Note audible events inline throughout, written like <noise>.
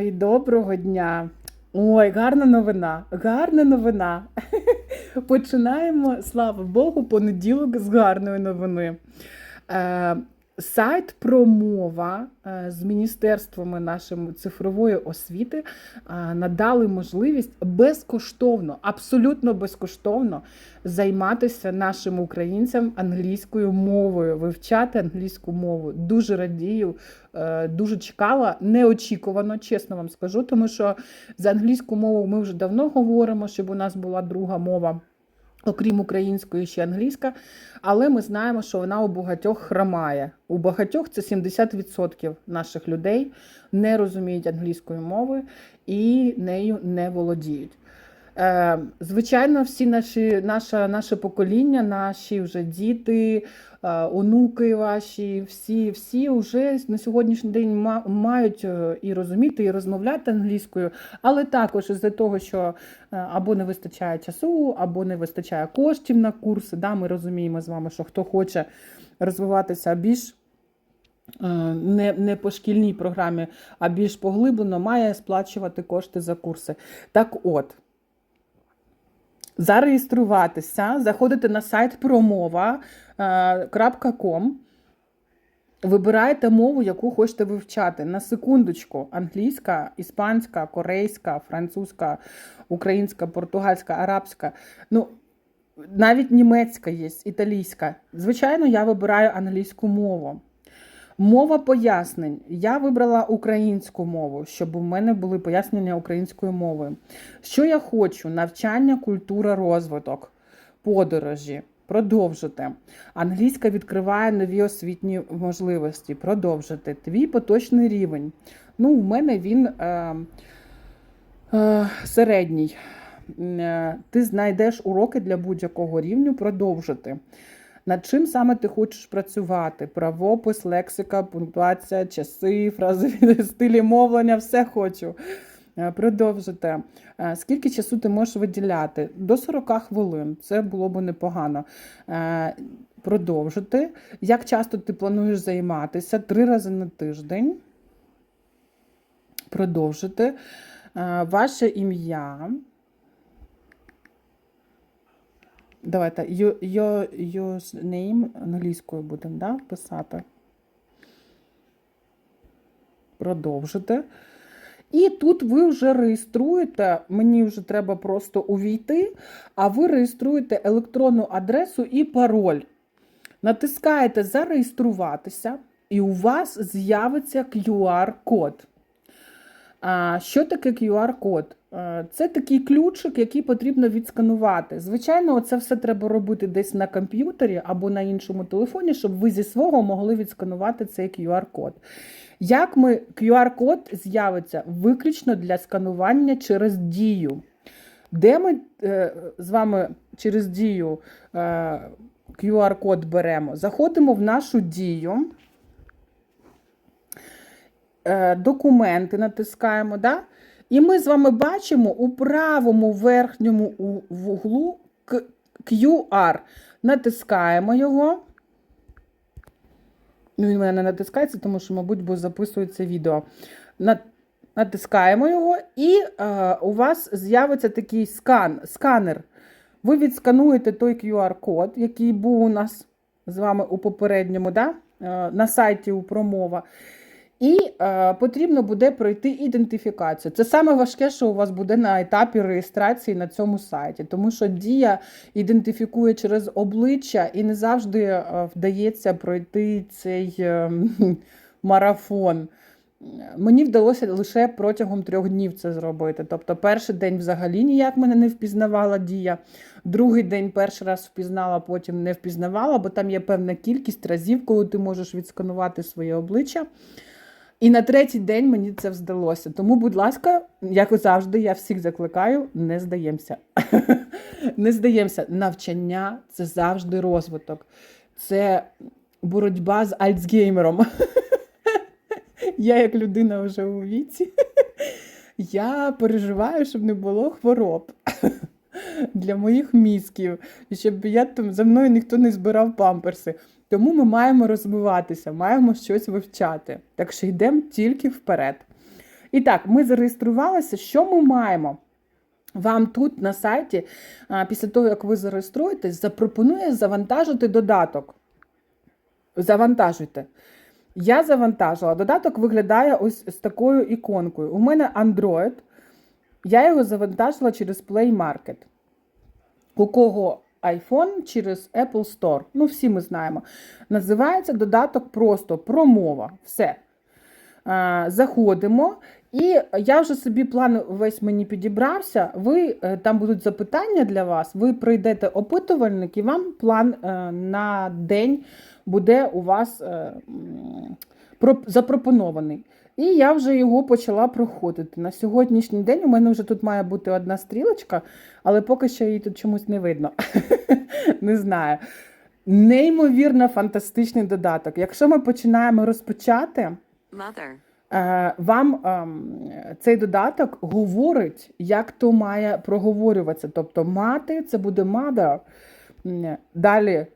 Ой, доброго дня. Ой, гарна новина, гарна новина. <laughs> Починаємо, слава Богу, понеділок з гарної новини. Сайт промова е, з міністерствами нашими цифрової освіти е, надали можливість безкоштовно, абсолютно безкоштовно займатися нашим українцям англійською мовою, вивчати англійську мову. Дуже радію, е, дуже чекала, неочікувано, чесно вам скажу, тому що за англійську мову ми вже давно говоримо, щоб у нас була друга мова. Окрім української, ще англійська, але ми знаємо, що вона у багатьох хромає. У багатьох це 70% наших людей не розуміють англійської мови і нею не володіють. Е, Звичайно, всі наші, наше, наше покоління, наші вже діти, е, онуки ваші, всі, всі вже на сьогоднішній день мають е, і розуміти, і розмовляти англійською, але також із-за того, що або не вистачає часу, або не вистачає коштів на курси. Да, ми розуміємо з вами, що хто хоче розвиватися більш не, не по шкільній програмі, а більш поглиблено, має сплачувати кошти за курси. Так от. Зареєструватися, заходите на сайт промова.com, вибираєте мову, яку хочете вивчати. На секундочку: англійська, іспанська, корейська, французька, українська, португальська, арабська. Ну, навіть німецька є, італійська. Звичайно, я вибираю англійську мову. Мова пояснень. Я вибрала українську мову, щоб у мене були пояснення українською мовою. Що я хочу? Навчання, культура, розвиток, подорожі. Продовжити. Англійська відкриває нові освітні можливості. Продовжити. Твій поточний рівень. Ну, у мене він е, е, середній. Е, Ти знайдеш уроки для будь-якого рівню. Продовжити. Над чим саме ти хочеш працювати? Правопис, лексика, пунктуація, часи, фрази, <laughs> стилі мовлення, все хочу. Е, Продовжити. Е, Скільки часу ти можеш виділяти? До 40 хвилин. Це було б непогано. Е, Продовжити. Як часто ти плануєш займатися? Три рази на тиждень. Продовжити. Ваше ім'я. Давайте your, name англійською будемо да, писати. Продовжити. І тут ви вже реєструєте, мені вже треба просто увійти, а ви реєструєте електронну адресу і пароль. Натискаєте Зареєструватися, і у вас з'явиться QR-код. Що таке QR-код? Е, Це такий ключик, який потрібно відсканувати. Звичайно, це все треба робити десь на комп'ютері або на іншому телефоні, щоб ви зі свого могли відсканувати цей QR-код. Як ми QR-код з'явиться виключно для сканування через дію. Де ми е, з вами через дію е, QR-код беремо? Заходимо в нашу дію. Е, документи натискаємо, да? І ми з вами бачимо у правому верхньому вуглу QR. Натискаємо його. Ну, він у мене не натискається, тому що, мабуть, бо записується відео. Натискаємо його, і е, у вас з'явиться такий скан, сканер. Ви відскануєте той QR-код, який був у нас з вами у попередньому, да? е, на сайті у промова. І е, потрібно буде пройти ідентифікацію. Це саме важке, що у вас буде на етапі реєстрації на цьому сайті, тому що дія ідентифікує через обличчя і не завжди е, вдається пройти цей е, <laughs> марафон. Мені вдалося лише протягом трьох днів це зробити. Тобто, перший день взагалі ніяк мене не впізнавала дія. Другий день перший раз впізнала, потім не впізнавала, бо там є певна кількість разів, коли ти можеш відсканувати своє обличчя. І на третій день мені це вдалося. Тому, будь ласка, як завжди, я всіх закликаю, не здаємося. <laughs> не здаємося. Навчання це завжди розвиток. Це боротьба з Альцгеймером. <laughs> Я, як людина вже у віці, <laughs> я переживаю, щоб не було хвороб для моїх мізків, щоб я там за мною ніхто не збирав памперси. Тому ми маємо розвиватися, маємо щось вивчати. Так що йдемо тільки вперед. І так, ми зареєструвалися. Що ми маємо? Вам тут на сайті, після того, як ви зареєструєтесь, запропонує завантажити додаток. Завантажуйте. Я завантажила. Додаток виглядає ось з такою іконкою. У мене Android. Я його завантажила через Play Market. У кого iPhone через Apple Store. Ну, всі ми знаємо. Називається додаток просто промова. Все. Заходимо. І я вже собі план весь мені підібрався. Ви е, там будуть запитання для вас. Ви пройдете опитувальник, і вам план е, на день буде у вас е, запропонований. І я вже його почала проходити. На сьогоднішній день у мене вже тут має бути одна стрілочка, але поки що її тут чомусь не видно. <laughs> Не знаю. Неймовірно фантастичний додаток. Якщо ми починаємо розпочати. Е, Вам ем, цей додаток говорить, як то має проговорюватися. Тобто мати це буде mother. Далі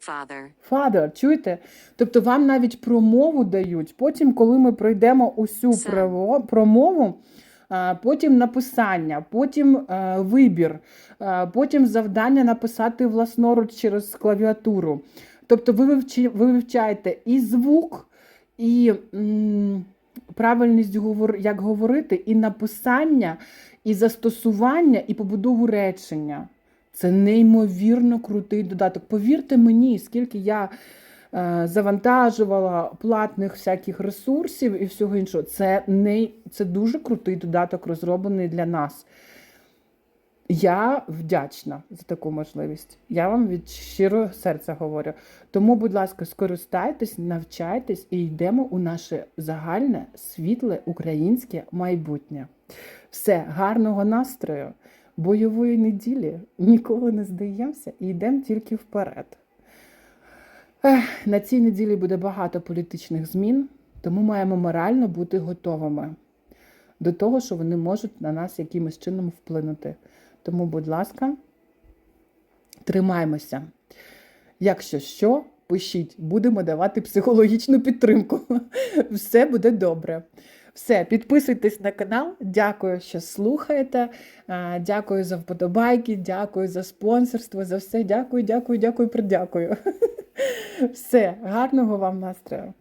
Father. father, чуєте? Тобто вам навіть промову дають. Потім, коли ми пройдемо усю право- промову, потім написання, потім е, вибір, потім завдання написати власноруч через клавіатуру. Тобто ви, вивчаєте і звук, і м, правильність як говорити, і написання, і застосування, і побудову речення. Це неймовірно крутий додаток. Повірте мені, скільки я е, завантажувала платних всяких ресурсів і всього іншого. Це, не, це дуже крутий додаток, розроблений для нас. Я вдячна за таку можливість. Я вам від щирого серця говорю. Тому, будь ласка, скористайтесь, навчайтесь і йдемо у наше загальне, світле українське майбутнє. Все, гарного настрою, бойової неділі. Ніколи не здаємося і йдемо тільки вперед. Ех, на цій неділі буде багато політичних змін, тому маємо морально бути готовими до того, що вони можуть на нас якимось чином вплинути. Тому, будь ласка, тримаймося. Якщо що, пишіть, будемо давати психологічну підтримку. <laughs> Все буде добре. Все, підписуйтесь на канал. Дякую, що слухаєте. Дякую за вподобайки, дякую за спонсорство, за все. Дякую, дякую, дякую, придякую. <laughs> Все, гарного вам настрою.